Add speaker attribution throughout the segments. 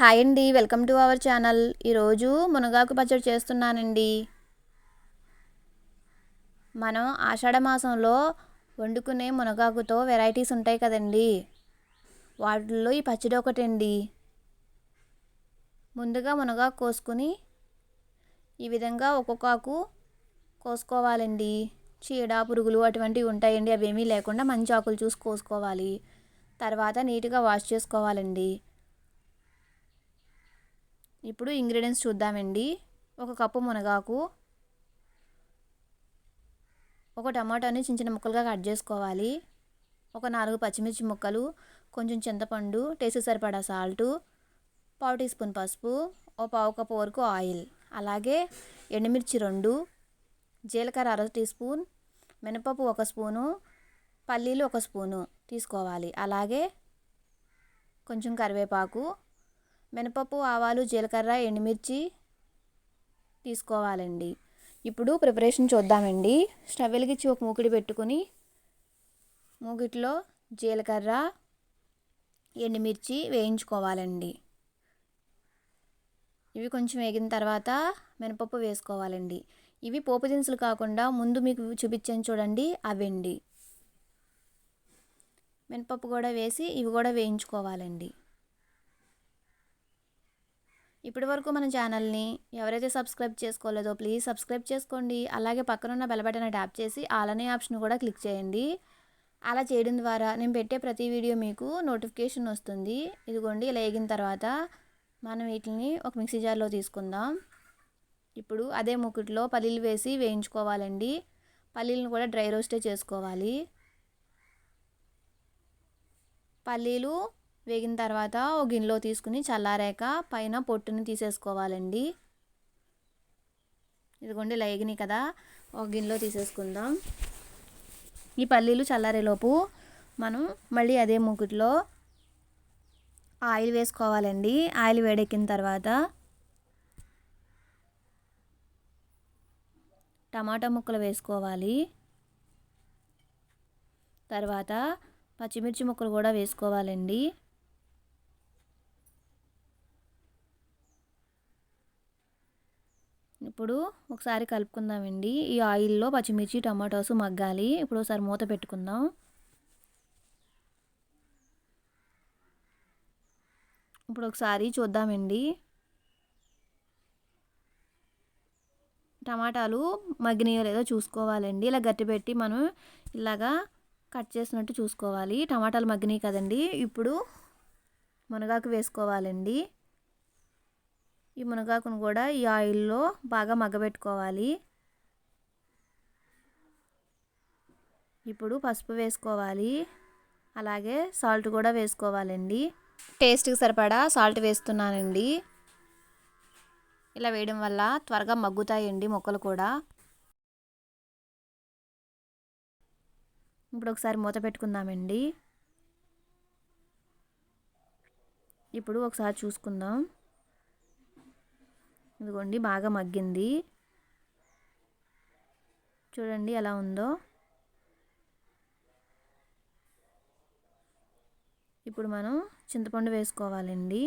Speaker 1: Hi అండి welcome to our channel. ఈరోజు మునగాకు పచ్చడి చేస్తున్నానండి. మనం ఆషాఢ మాసంలో వండుకునే మునగాకుతో వెరైటీస్ ఉంటాయి కదండి. వాటిల్లో ఈ పచ్చడి ఒకటండి. ముందుగా మునగాకు కోసుకుని ఈ విధంగా ఒక్కొక్క ఆకు కోసుకోవాలండి. చీడ పురుగులు అటువంటివి ఉంటాయండి. అవేమీ లేకుండా మంచి ఆకులు చూసి కోసుకోవాలి. తర్వాత నీట్గా వాష్ చేసుకోవాలండి. ఇప్పుడు ఇంగ్రీడియంట్స్ చూద్దామండి. ఒక కప్పు మునగాకు ఒక టమాటాని చిన్న చిన్న ముక్కలుగా కట్ చేసుకోవాలి. ఒక నాలుగు పచ్చిమిర్చి ముక్కలు కొంచెం చింతపండు టేస్ట్ సరిపడా సాల్టు పావు టీ స్పూన్ పసుపు ఓ పావు కప్పు వరకు ఆయిల్. అలాగే ఎండుమిర్చి రెండు జీలకర్ర అర టీ స్పూన్ మినపప్పు ఒక స్పూను పల్లీలు ఒక స్పూను తీసుకోవాలి. అలాగే కొంచెం కరివేపాకు మినపప్పు ఆవాలు జీలకర్ర ఎండుమిర్చి తీసుకోవాలండి. ఇప్పుడు ప్రిపరేషన్ చూద్దామండి. స్టవ్ వెలిగించి ఒక మూకిడి పెట్టుకుని మూకిట్లో జీలకర్ర ఎండుమిర్చి వేయించుకోవాలండి. ఇవి కొంచెం వేగిన తర్వాత మినపప్పు వేసుకోవాలండి. ఇవి పోపు దినుసులు కాకుండా ముందు మీకు చూపించాను చూడండి అవండి. మినపప్పు కూడా వేసి ఇవి కూడా వేయించుకోవాలండి. ఇప్పటి వరకు మన ఛానల్ని ఎవరైతే సబ్స్క్రైబ్ చేసుకోలేదో ప్లీజ్ సబ్స్క్రైబ్ చేసుకోండి. అలాగే పక్కనున్న బెల్ బటన్ ట్యాప్ చేసి ఆలనే ఆప్షన్ కూడా క్లిక్ చేయండి. అలా చేయడం ద్వారా నేను పెట్టే ప్రతి వీడియో మీకు నోటిఫికేషన్ వస్తుంది. ఇదిగోండి ఇలా వేగిన తర్వాత మనం వీటిని ఒక మిక్సీ జార్లో తీసుకుందాం. ఇప్పుడు అదే ముకుట్లో పల్లీలు వేసి వేయించుకోవాలండి. పల్లీలను కూడా డ్రై రోస్టే చేసుకోవాలి. పల్లీలు వేగిన తర్వాత ఒక గిన్నెలో తీసుకుని చల్లారాక పైన పొట్టుని తీసేసుకోవాలండి. ఇదిగోండి లేగినాయి కదా. ఒక గిన్నెలో తీసేసుకుందాం. ఈ పల్లీలు చల్లారేలోపు మనం మళ్ళీ అదే మూకుట్లో ఆయిల్ వేసుకోవాలండి. ఆయిల్ వేడెక్కిన తర్వాత టమాటా ముక్కలు వేసుకోవాలి. తర్వాత పచ్చిమిర్చి ముక్కలు కూడా వేసుకోవాలండి. ఇప్పుడు ఒకసారి కలుపుకుందామండి. ఈ ఆయిల్లో పచ్చిమిర్చి టమాటోస్ మగ్గాలి. ఇప్పుడు ఒకసారి మూత పెట్టుకుందాం. ఇప్పుడు ఒకసారి చూద్దామండి. టమాటాలు మగ్గినాయో లేదో చూసుకోవాలండి. ఇలా గట్టిపెట్టి మనం ఇలాగా కట్ చేసినట్టు చూసుకోవాలి. టమాటాలు మగ్గినాయి కదండి. ఇప్పుడు మునగాకు వేసుకోవాలండి. ఈ మునగాకును కూడా ఈ ఆయిల్లో బాగా మగ్గబెట్టుకోవాలి. ఇప్పుడు పసుపు వేసుకోవాలి. అలాగే సాల్ట్ కూడా వేసుకోవాలండి. టేస్ట్కి సరిపడా సాల్ట్ వేస్తున్నానండి. ఇలా వేయడం వల్ల త్వరగా మగ్గుతాయండి మొక్కలు కూడా. ఇప్పుడు ఒకసారి మూత పెట్టుకుందామండి. ఇప్పుడు ఒకసారి చూసుకుందాం. ఇదిగోండి బాగా మగ్గింది. చూడండి ఎలా ఉందో. ఇప్పుడు మనం చింతపండు వేసుకోవాలండి.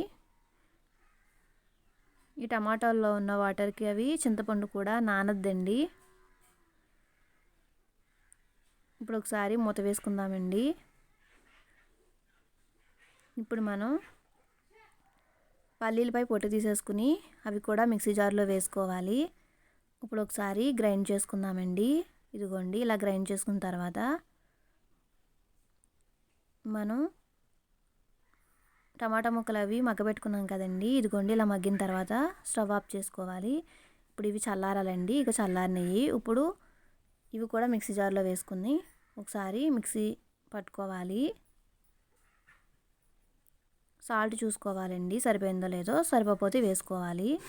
Speaker 1: ఈ టమాటాల్లో ఉన్న వాటర్కి అవి చింతపండు కూడా నానద్దండి. ఇప్పుడు ఒకసారి మూత వేసుకుందామండి. ఇప్పుడు మనం పల్లీలపై పొట్టు తీసేసుకుని అవి కూడా మిక్సీ జార్లో వేసుకోవాలి. ఇప్పుడు ఒకసారి గ్రైండ్ చేసుకుందామండి. ఇదిగోండి ఇలా గ్రైండ్ చేసుకున్న తర్వాత మనం టమాటా ముక్కలు అవి మగ్గబెట్టుకున్నాం కదండి. ఇదిగోండి ఇలా మగ్గిన తర్వాత స్టవ్ ఆఫ్ చేసుకోవాలి. ఇప్పుడు ఇవి చల్లారాలండి ఇక చల్లారినవి ఇప్పుడు ఇవి కూడా మిక్సీ జార్లో వేసుకుని ఒకసారి మిక్సీ పట్టుకోవాలి. సాల్ట్ చూసుకోవాలండి సరిపోయిందో లేదో సరిపోతే వేసుకోవాలి.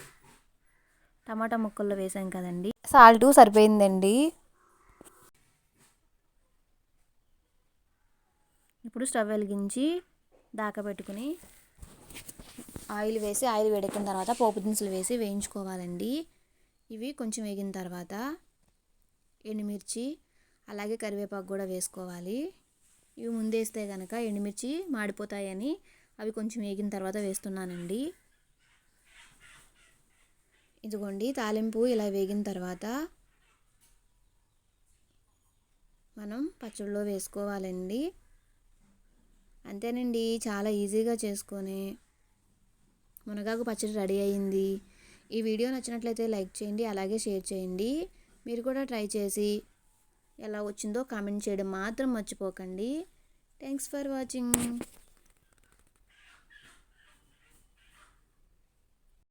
Speaker 1: టమాటా ముక్కల్లో వేసాం కదండి. సాల్ట్ సరిపోయిందండి. ఇప్పుడు స్టవ్ వెలిగించి దాకా పెట్టుకుని ఆయిల్ వేసి ఆయిల్ వేడెక్కిన తర్వాత పోపు దినుసులు వేసి వేయించుకోవాలండి. ఇవి కొంచెం వేగిన తర్వాత ఎండుమిర్చి అలాగే కరివేపాకు కూడా వేసుకోవాలి. ఇవి ముందేస్తే కనుక ఎండుమిర్చి మాడిపోతాయని అవి కొంచెం వేగిన తర్వాత వేస్తున్నానండి. ఇదిగోండి తాలింపు ఇలా వేగిన తర్వాత మనం పచ్చడిలో వేసుకోవాలండి. అంతేనండి చాలా ఈజీగా చేసుకొని మునగాకు పచ్చడి రెడీ అయింది. ఈ వీడియో నచ్చినట్లయితే లైక్ చేయండి అలాగే షేర్ చేయండి. మీరు కూడా ట్రై చేసి ఎలా వచ్చిందో కామెంట్ చేయడం మాత్రం మర్చిపోకండి. Thanks for watching.